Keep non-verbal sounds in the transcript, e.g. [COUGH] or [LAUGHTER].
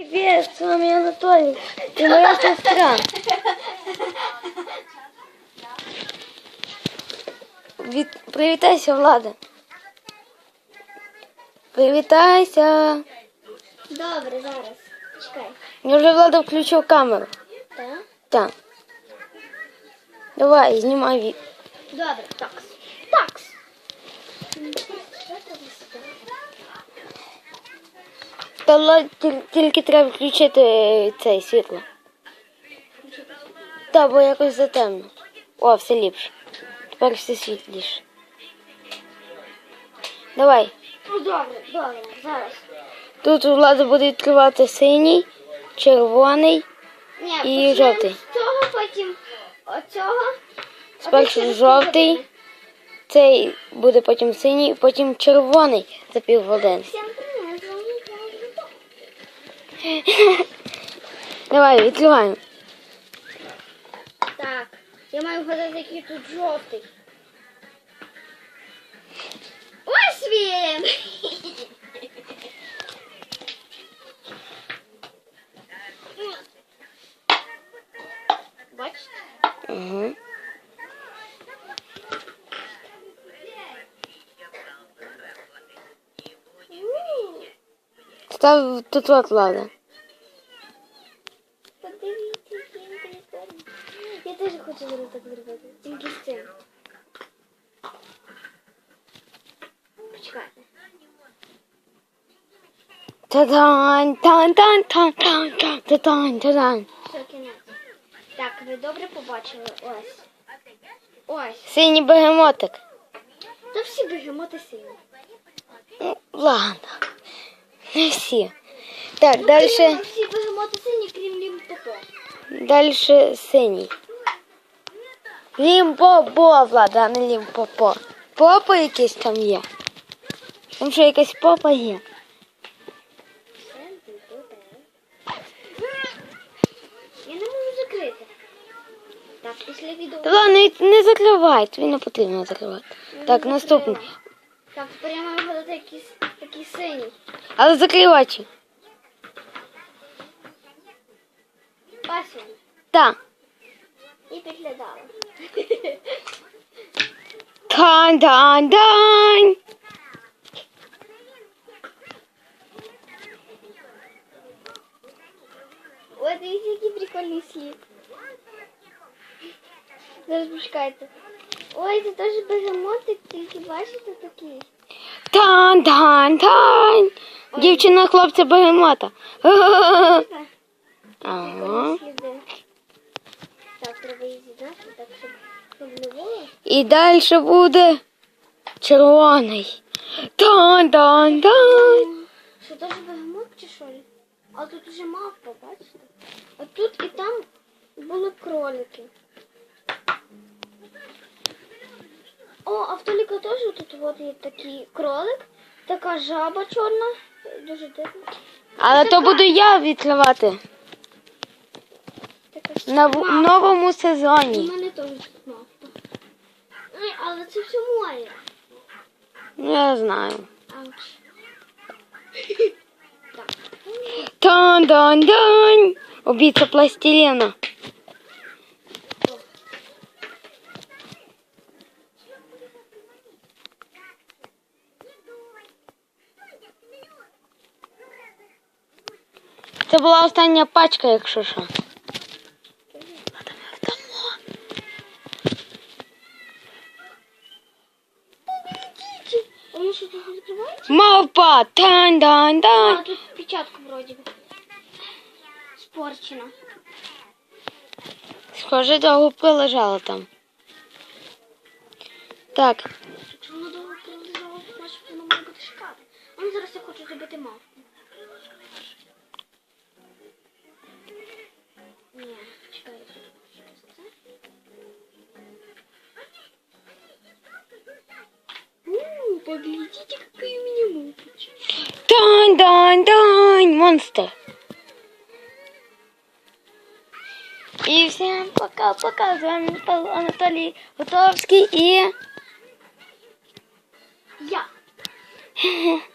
Привет, с вами Анатолий и моя сестра. Від... Привітайся, Влада. Привітайся. Добре, зараз. Чекай. Я вже Влада включив камеру. Так? Так. Давай, знімай від. Добре, такс. Такс. Та Влад, Тіль- тільки треба включити е, цей світло. Та, бо якось затемно. О, все ліпше. Тепер все світліше. Давай. Ну, добре, добре, зараз. Тут у Влада буде відкривати синій, червоний, Ні, І жовтий. З цього, потім оцього. Спершу жовтий, цей буде потім синій, потім червоний за півгодини. Давай, відкриваємо. Так, я маю вгадати, який тут жовтий. Ось він! Став тут от Влада. Подивіться, який він прикольний. Я теж хочу зараз так зробити. Тільки з цим. Почекайте. Та-дан, тан-тан, тан-тан, тан, та-дан, та-дан. Все, кінець. Так, ви добре побачили. Ось. Ось. Синій бегемотик. Та всі бегемоти сині. Ну, ладно. Не всі. Так, далі, Всі бегемоти сині, крім лімпопо. далі синій. Лімбобо, Влада, не лімпопо. Попа якийсь там є. Там що якась попа є. Я не можу закрити. Так, після відео. Та ладно, не- не закривай, тобі не потрібно закривати. Так, наступний. Так, тепер я маю вгадати якийсь такий синій. Але закрий очі. Бачили? Так. І підглядала. Тан-дан-дан. Ой, дивіться, який прикольний слід. Зараз почекайте. Ой, це теж бегемотик, тільки бачите такий. Тан-тан-тан. Дівчина, хлопця, бегемота. Ага. І далі буде червоний. Тан-тан-тан. Що теж бегемот чи що? А тут уже мавпа, бачите? А тут і там були кролики. О, а в Толіка теж тут от є такий кролик, така жаба чорна. Дуже дивно. Але то буду я відкривати на в- новому У сезоні. мене теж тут мавпа. Ой, але це все моє. Ну, Я знаю. Ауч. [LAUGHS] Так. Убийца пластилина. Це була остання пачка, якщо що. А воно що тут відкривається? Мавпа! А, тут печатка вроді би. Спорчена. Схоже, довго пролежала там. Так, Якщо воно довго пролежало, то значить воно має бути шкаф. А ну зараз я хочу зробити мавку. поглядите, какая у меня мопочка. Тан-дан-дан, монстр. І всім пока-пока. З вами був Анатолій Готовський і Я. [LAUGHS]